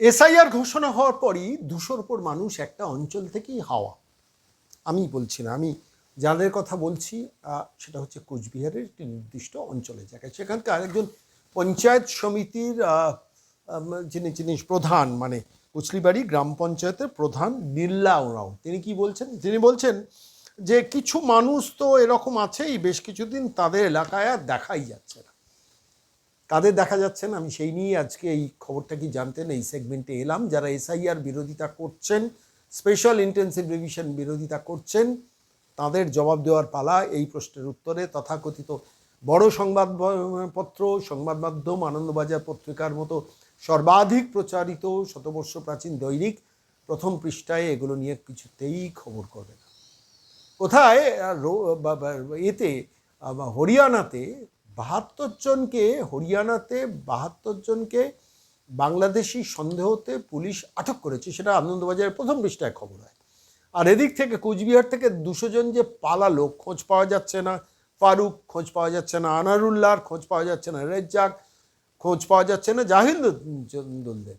SIR ঘোষণা হওয়ার পরই দুশোর উপর মানুষ একটা অঞ্চল থেকেই হাওয়া। আমি বলছি না, আমি যাদের কথা বলছি সেটা হচ্ছে কোচবিহারের একটি নির্দিষ্ট অঞ্চলের জায়গায়। সেখানকার একজন পঞ্চায়েত সমিতির যিনি যিনি প্রধান মানে কুচলিবাড়ি গ্রাম পঞ্চায়েতের প্রধান নীল্লা ওরাও, তিনি কি বলছেন? তিনি বলছেন যে, কিছু মানুষ তো এরকম আছেই, বেশ কিছুদিন তাদের এলাকায় আর দেখাই যাচ্ছে না কাদের দেখা যাচ্ছে না, আমি সেই নিয়ে আজকে এই খবরটা কি জানতেন, এই সেগমেন্টে এলাম। যারা এসআইআর বিরোধিতা করছেন স্পেশাল ইন্টেন্সিভ রিভিশন বিরোধিতা করছেন, তাদের জবাব দেওয়ার পালা এই প্রশ্নের উত্তরে। তথাকথিত বড় সংবাদপত্র, সংবাদ মাধ্যম, আনন্দবাজার পত্রিকার মতো সর্বাধিক প্রচারিত, শতবর্ষ প্রাচীন দৈনিক, প্রথম পৃষ্ঠায় এগুলো নিয়ে কিছুতেই খবর করবে না। কোথায়? এতে হরিয়ানাতে বাহাত্তর জনকে হরিয়ানাতে, বাহাত্তর জনকে বাংলাদেশি সন্দেহতে পুলিশ আটক করেছে, সেটা আনন্দবাজারের প্রথম পৃষ্ঠায় খবর হয়। আর এদিক থেকে কোচবিহার থেকে দুশো জন যে পালালো, খোঁজ পাওয়া যাচ্ছে না। ফারুক, খোঁজ পাওয়া যাচ্ছে না। আনারুল্লাহর খোঁজ পাওয়া যাচ্ছে না। রেজ্জাক, খোঁজ পাওয়া যাচ্ছে না। জাহিদুলদের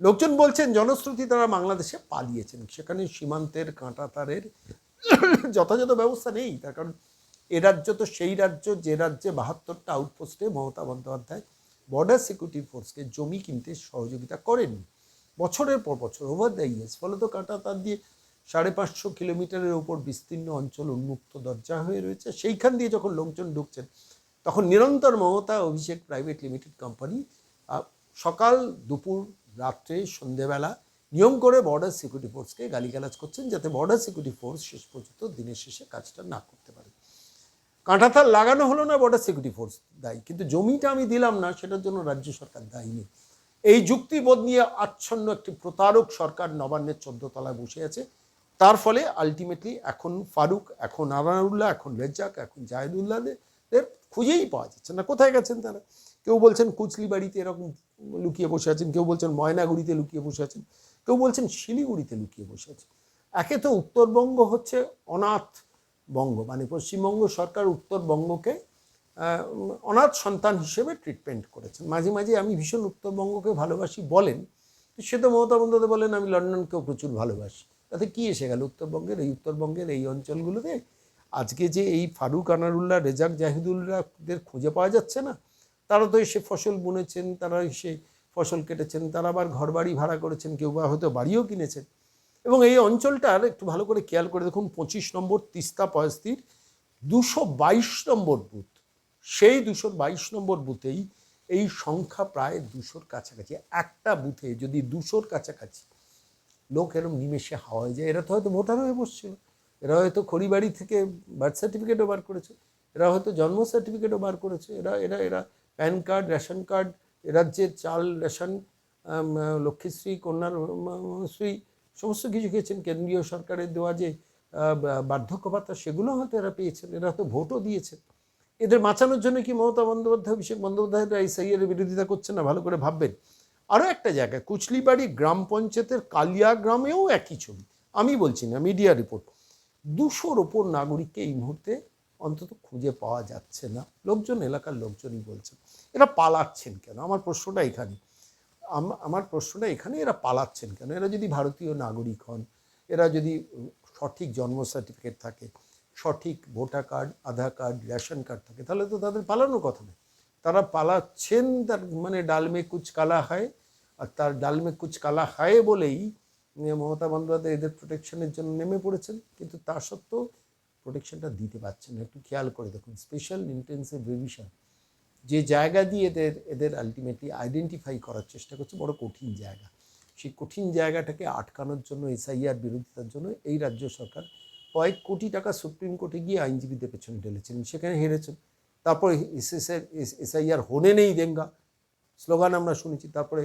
লোকজন বলছেন, জনশ্রুতি তারা বাংলাদেশে পালিয়েছেন। সেখানে সীমান্তের কাঁটা তারের যথাযথ ব্যবস্থা নেই। তার কারণ এ রাজ্য তো সেই রাজ্য যে রাজ্যে বাহাত্তরটা আউটপোস্টে মমতা বন্দ্যোপাধ্যায় বর্ডার সিকিউরিটি ফোর্সকে জমি কিনতে সহযোগিতা করেননি। বছরের পর বছর ওভার দ্য ইয়ার্স ফলে তো কাঁটা তার দিয়ে সাড়ে পাঁচশো কিলোমিটারের ওপর বিস্তীর্ণ অঞ্চল উন্মুক্ত দরজা হয়ে রয়েছে। সেইখান দিয়ে যখন লোকজন ঢুকছেন, তখন নিরন্তর Mamata Abhishek private limited company সকাল, দুপুর, রাত্রে, সন্ধেবেলা নিয়ম করে বর্ডার সিকিউরিটি ফোর্সকে গালিগালাজ করছেন যাতে বর্ডার সিকিউরিটি ফোর্স শেষ পর্যন্ত দিনের শেষে কাজটা না করতে পারে। কাঁটাতার লাগানো হলো না বর্ডার সিকিউরিটি ফোর্স দায়ী। কিন্তু জমিটা আমি দিলাম না, সেটার জন্য রাজ্য সরকার দায়ী নেই। এই যুক্তিবোধ নিয়ে আচ্ছন্ন একটি প্রতারক সরকার নবান্নের তলায় বসে আছে। তার ফলে আলটিমেটলি এখন ফারুক, এখন আনারুল্লাহ, এখন রেজ্জাক, এখন জাহিদুল্লাহদের খুঁজেই পাওয়া যাচ্ছে না। কোথায় গেছেন তারা? কেউ বলছেন কুচলি বাড়িতে এরকম লুকিয়ে বসে আছেন, কেউ বলছেন ময়নাগুড়িতে লুকিয়ে বসে আছেন, কেউ বলছেন শিলিগুড়িতে লুকিয়ে বসে আছেন। একে তো উত্তরবঙ্গ হচ্ছে অনাথ বঙ্গ মানে পশ্চিমবঙ্গ সরকার উত্তরবঙ্গকে অনাথ সন্তান হিসেবে ট্রিটমেন্ট করেছেন। মাঝে মাঝে আমি ভীষণ উত্তরবঙ্গকে ভালোবাসি বলেন, সে তো মমতা বন্দ্যোপাধ্যায় বলেন, আমি লন্ডনকেও প্রচুর ভালোবাসি। তাতে কী এসে গেল উত্তরবঙ্গের? এই উত্তরবঙ্গের এই অঞ্চলগুলোতে আজকে যে এই ফারুক আনারুল্লাহ, রেজাক জাহিদুল্লাহদের খুঁজে পাওয়া যাচ্ছে না? তারা তো এসে ফসল বুনেছেন, তারা এসে ফসল কেটেছেন, তারা আবার ঘরবাড়ি ভাড়া করেছেন, কেউ বা হয়তো বাড়িও কিনেছেন। এবং এই অঞ্চলটার একটু ভালো করে খেয়াল করে দেখুন, পঁচিশ নম্বর তিস্তা পয়স্তির দুশো বাইশ নম্বর বুথ। সেই দুশো বাইশ নম্বর বুথেই এই সংখ্যা প্রায় দুশোর কাছাকাছি। একটা বুথে যদি দুশোর কাছাকাছি লোক এরম নিমেষে হাওয়া হয়ে যায়, এরা তো হয়তো ভোটার হয়ে বসছিল, এরা হয়তো খড়িবাড়ি থেকে বার্থ সার্টিফিকেটও বার করেছে, এরা হয়তো জন্ম সার্টিফিকেটও বার করেছে, এরা এরা এরা প্যান কার্ড রেশন কার্ড রাজ্যের চাল রেশন লক্ষ্মীশ্রী কন্যার শ্রী সমস্ত কিছু খেয়েছেন। কেন্দ্রীয় সরকারের দেওয়া যে বার্ধক্য ভাতা সেগুলো হয়তো এরা পেয়েছেন। এরা হয়তো ভোটও দিয়েছেন। এদের বাঁচানোর জন্য কি মমতা বন্দ্যোপাধ্যায়, অভিষেক বন্দ্যোপাধ্যায়রা এই সাইয়ের বিরোধিতা করছেন না? ভালো করে ভাববেন। আরও একটা জায়গায় কুচলিবাড়ি গ্রাম পঞ্চায়েতের কালিয়া গ্রামেও একই ছবি। আমি বলছি না, মিডিয়া রিপোর্ট। দুশোর ওপর নাগরিককে এই মুহূর্তে অন্তত খুঁজে পাওয়া যাচ্ছে না। লোকজন, এলাকার লোকজনই বলছেন। এরা পালাচ্ছেন কেন? আমার প্রশ্নটা এখানে। আমার প্রশ্নটা এখানে এরা পালাচ্ছেন কেন? এরা যদি ভারতীয় নাগরিক হন, এরা যদি সঠিক জন্ম সার্টিফিকেট থাকে, সঠিক voter card Aadhaar card ration card থাকে, তাহলে তো তাদের পালানোর কথা নেই তারা পালাচ্ছেন তার মানে ডালমে কুচ কালা হয় আর তার ডালমে কুচ কালা হয় বলেই মমতা বন্দ্যোপাধ্যায় এদের প্রোটেকশনের জন্য নেমে পড়েছেন। কিন্তু তা সত্ত্বেও প্রোটেকশনটা দিতে পারছেন একটু খেয়াল করে দেখুন স্পেশাল ইন্টেন্সিভ রিভিশন যে জায়গা দিয়ে এদের এদের আলটিমেটলি আইডেন্টিফাই করার চেষ্টা করছে, বড় কঠিন জায়গা। সেই কঠিন জায়গাটাকে আটকানোর জন্য, এসআইআর বিরোধিতার জন্য এই রাজ্য সরকার কয়েক কোটি টাকা সুপ্রিম কোর্টে গিয়ে আইনজীবীদের পেছনে ঢেলেছিলেন, সেখানে হেরেছেন। তারপরে এসএসআর এসআইআর হনে নেই দেঙ্গা। স্লোগান আমরা শুনেছি, তারপরে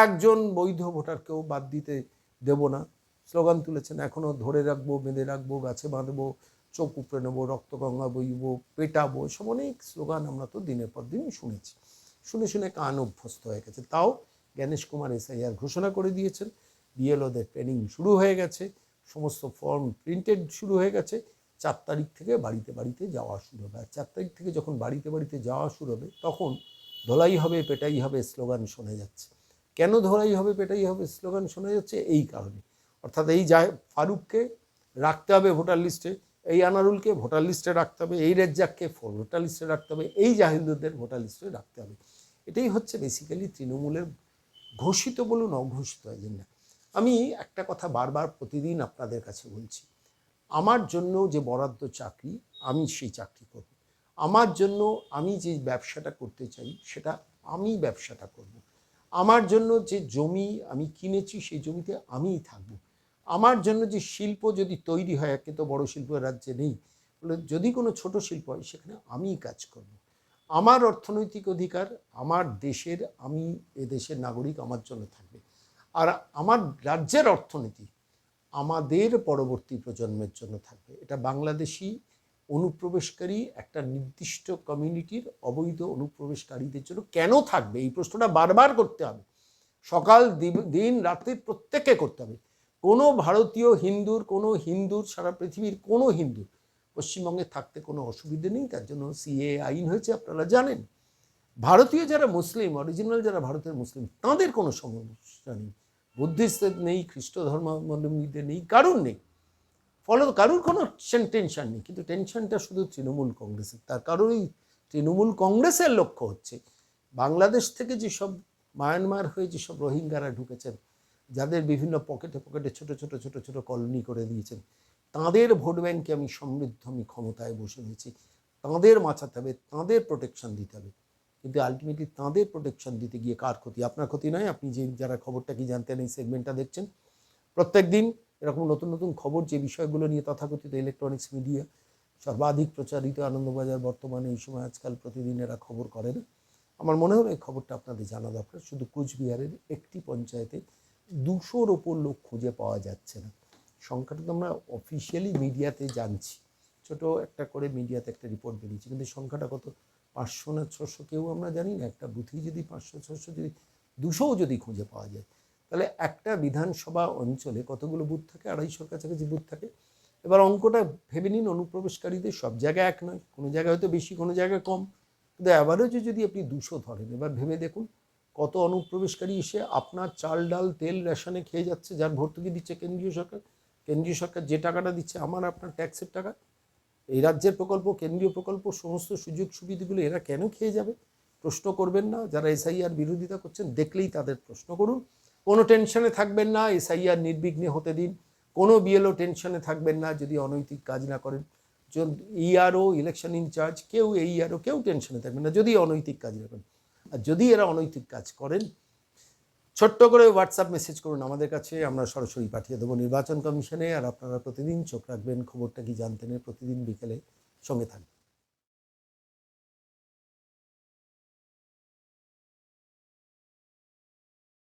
একজন বৈধ ভোটারকেও বাদ দিতে দেব না। স্লোগান তুলেছেন এখনও ধরে রাখব, বেঁধে রাখব, গাছে বাঁধবো চোখ উপড়ে নেব রক্তগঙ্গা বইব, পেটাবো, এসব অনেক স্লোগান আমরা তো দিনের পর দিন শুনেছি। শুনে শুনে কান অভ্যস্ত হয়ে গেছে। তাও জ্ঞানেশ কুমার এসআইআর ঘোষণা করে দিয়েছেন। বিএলওদের ট্রেনিং শুরু হয়ে গেছে। সমস্ত ফর্ম প্রিন্টেড শুরু হয়ে গেছে। চার তারিখ থেকে বাড়িতে বাড়িতে যাওয়া শুরু হবে। আর চার তারিখ থেকে যখন বাড়িতে বাড়িতে যাওয়া শুরু হবে, তখন ধোলাই হবে, পেটাই হবে স্লোগান শোনা যাচ্ছে। কেন ধরাই হবে, পেটাই হবে, স্লোগান শোনা যাচ্ছে? এই কারণে। অর্থাৎ এই যা ফারুককে রাখতে হবে ভোটার লিস্টে এই আনারুলকে ভোটার লিস্টে রাখতে হবে, এই রেজ্জাককে ভোটার লিস্টে রাখতে হবে, এই জাহিদুদ্দের ভোটার লিস্টে রাখতে হবে। এটাই হচ্ছে বেসিক্যালি তৃণমূলের ঘোষিত বলুন অঘোষিত এজেন্ডা আমি একটা কথা বারবার প্রতিদিন আপনাদের কাছে বলছি, আমার জন্য যে বরাদ্দ চাকরি, আমি সেই চাকরি করব। আমার জন্য আমি যে ব্যবসাটা করতে চাই, সেটা আমি ব্যবসাটা করব। আমার জন্য যে জমি আমি কিনেছি, সেই জমিতে আমিই থাকব। আমার জন্য যে শিল্প যদি তৈরি হয়, একে তো বড় শিল্প রাজ্যে নেই। বলে যদি কোনো ছোট শিল্প হয়, সেখানে আমিই কাজ করব। আমার অর্থনৈতিক অধিকার, আমার দেশের, আমি এ দেশের নাগরিক, আমার জন্য থাকবে। আর আমার রাজ্যের অর্থনীতি আমাদের পরবর্তী প্রজন্মের জন্য থাকবে। এটা বাংলাদেশি অনুপ্রবেশকারী একটা নির্দিষ্ট কমিউনিটির অবৈধ অনুপ্রবেশকারীদের জন্য কেন থাকবে? এই প্রশ্নটা বারবার করতে হবে। সকাল দিন রাত্রি প্রত্যেককে করতে হবে। কোনো ভারতীয় হিন্দুর, কোনো হিন্দুর, সারা পৃথিবীর কোনো হিন্দু পশ্চিমবঙ্গে থাকতে কোনো অসুবিধে নেই, তার জন্য সিএ আইন হয়েছে, আপনারা জানেন। ভারতীয় যারা মুসলিম অরিজিনাল যারা ভারতের মুসলিম, তাদের কোনো সমস্যা নেই। বুদ্ধিস্টদের নেই, খ্রিস্ট ধর্মাবলম্বীদের নেই, কারুর নেই। ফলত কারুর কোনো টেনশন নেই, কিন্তু টেনশনটা শুধু তৃণমূল কংগ্রেসের, তার কারণেই তৃণমূল কংগ্রেসের লক্ষ্য হচ্ছে, বাংলাদেশ থেকে যেসব মায়ানমার হয়ে যেসব রোহিঙ্গারা ঢুকেছেন যাদের বিভিন্ন পকেটে পকেটে ছোট ছোট ছোট ছোট কলোনি করে দিয়েছেন, তাদের ভোট ব্যাংকে আমি সমৃদ্ধ আমি ক্ষমতায় বসে রয়েছি তাঁদের বাঁচাতে হবে, তাঁদের প্রোটেকশন দিতে হবে। কিন্তু আলটিমেটলি তাঁদের প্রোটেকশন দিতে গিয়ে কার ক্ষতি? আপনার ক্ষতি নয়, আপনি যে যারা খবরটা কি জানতেন এই সেগমেন্টটা দেখছেন। প্রত্যেক দিন এরকম নতুন নতুন খবর যে বিষয়গুলো নিয়ে তথাকথিত ইলেকট্রনিক্স মিডিয়া সর্বাধিক প্রচারিত আনন্দবাজার বর্তমানে এই সময় আজকাল প্রতিদিন এরা খবর করে না আমার মনে হলো এই খবরটা আপনাদের জানা দরকার। শুধু কুচবিহারের একটি পঞ্চায়েতে দুশোর ওপর লোক খুঁজে পাওয়া যাচ্ছে না। সংখ্যাটা তো আমরা অফিসিয়ালি মিডিয়াতে জানছি। ছোট একটা করে মিডিয়াতে একটা রিপোর্ট বেরিয়েছে, কিন্তু সংখ্যাটা কত? পাঁচশো না ছশো কেউ আমরা জানি না। একটা বুথেই যদি পাঁচশো, ছশো যদি, দুশোও যদি খুঁজে পাওয়া যায়, তাহলে একটা বিধানসভা অঞ্চলে কতগুলো বুথ থাকে? আড়াইশোর কাছাকাছি বুথ থাকে। এবার অঙ্কটা ভেবে নিন, অনুপ্রবেশকারীদের সব জায়গায় এক নয়। কোনো জায়গায় হয়তো বেশি, কোনো জায়গায় কম। কিন্তু অ্যাভারেজে যদি আপনি দুশো ধরেন, এবার ভেবে দেখুন কত অনুপ্রবেশকারী এসে আপনার চাল, ডাল, তেল, রেশনে খেয়ে যাচ্ছে, যার ভর্তুকি দিচ্ছে কেন্দ্রীয় সরকার। কেন্দ্রীয় সরকার যে টাকাটা দিচ্ছে, আমার আপনার ট্যাক্সের টাকা। এই রাজ্যের প্রকল্প, কেন্দ্রীয় প্রকল্প, সমস্ত সুযোগ সুবিধাগুলো এরা কেন খেয়ে যাবে? প্রশ্ন করবেন না। যারা এসআইআর বিরোধিতা করছেন, দেখলেই তাদের প্রশ্ন করুন। কোনো টেনশনে থাকবেন না, এসআইআর নির্বিঘ্নে হতে দিন। কোনো বিএলও টেনশনে থাকবেন না, যদি অনৈতিক কাজ না করেন। ইআরও ইলেকশন ইনচার্জ কেউ এই এইআরও কেউ টেনশনে থাকবেন না, যদি অনৈতিক কাজ না করেন। আর যদি এরা অনৈতিক কাজ করেন, ছোট্ট করে হোয়াটসঅ্যাপ মেসেজ করুন আমাদের কাছে, আমরা সরাসরি পাঠিয়ে দেবো নির্বাচন কমিশনে, আর আপনারা প্রতিদিন চোখ রাখবেন, খবরটা কি জানতেন প্রতিদিন বিকেলে সঙ্গে থাকবেন।